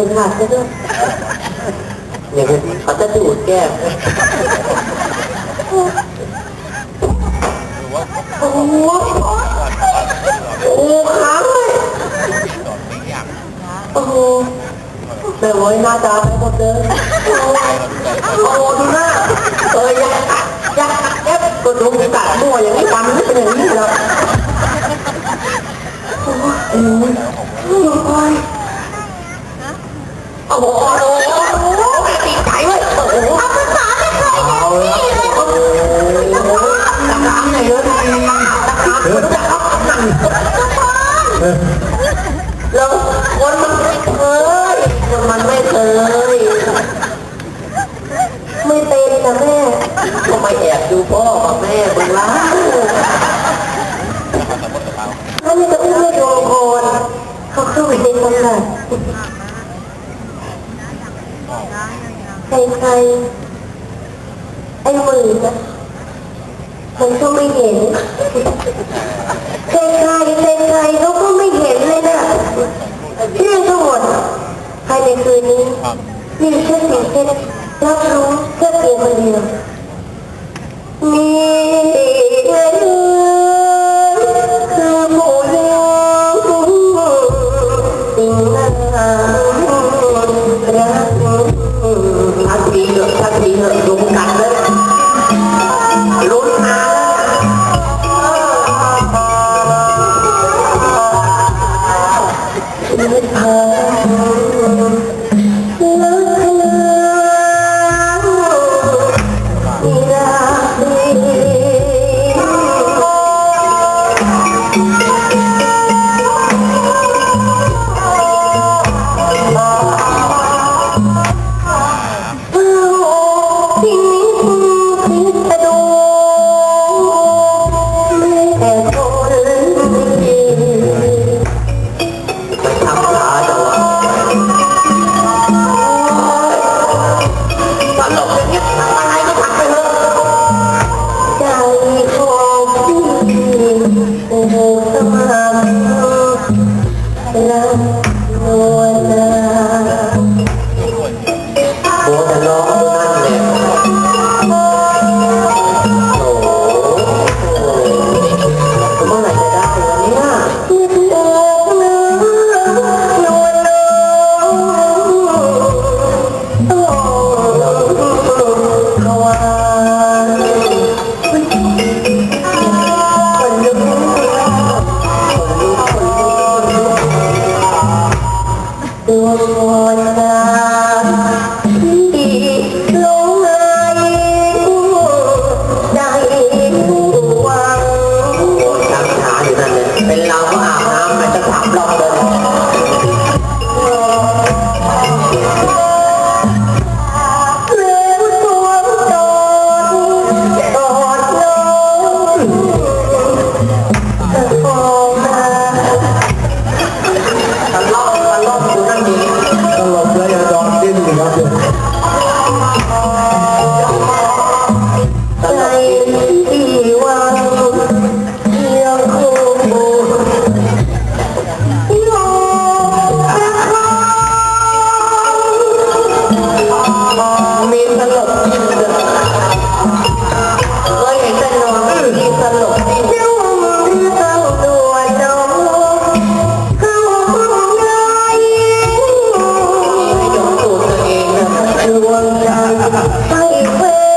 เป็นหวัดซะด้วยอย่างนี้เขาจะดูดแก้มโอ้โหโอ้โหค้างเลยโอ้โหแม่โว้ยหน้าตาไปหมดเลยโอ้โหดูหน้าเอออยากยากแอบก็ดูกัดมั่วอย่างนี้ฟันไม่เป็นอย่างนี้หรอกโอ้โหโอ้โหโอ้ย โอ้โหโอ้โหโอ้โหติดใจเว้ยโอ้โหภาษาไม่เคยเอาละโอ้โหตะกามไหนเลยตะกามรู้จักเขาหนังแล้วคนมันไม่เคยคนมันไม่เคย ไม่เป็นนะแม่ทำไมแอบดูพ่อกับแม่มึงล่ะถ้าไม่จะอุ้มไม่โดนคนเขาเข้าไปในตลาด ใครใครไอ้หมื่นนะมันก็ไม่เห็นใครใครใครใครเขาก็ไม่เห็นเลยนะเรื่องทั้งหมดภายในคืนนี้มีแค่สิ่งที่รับรู้แค่เพียงคนเดียวมี الله أكبر วงใจไปเพื่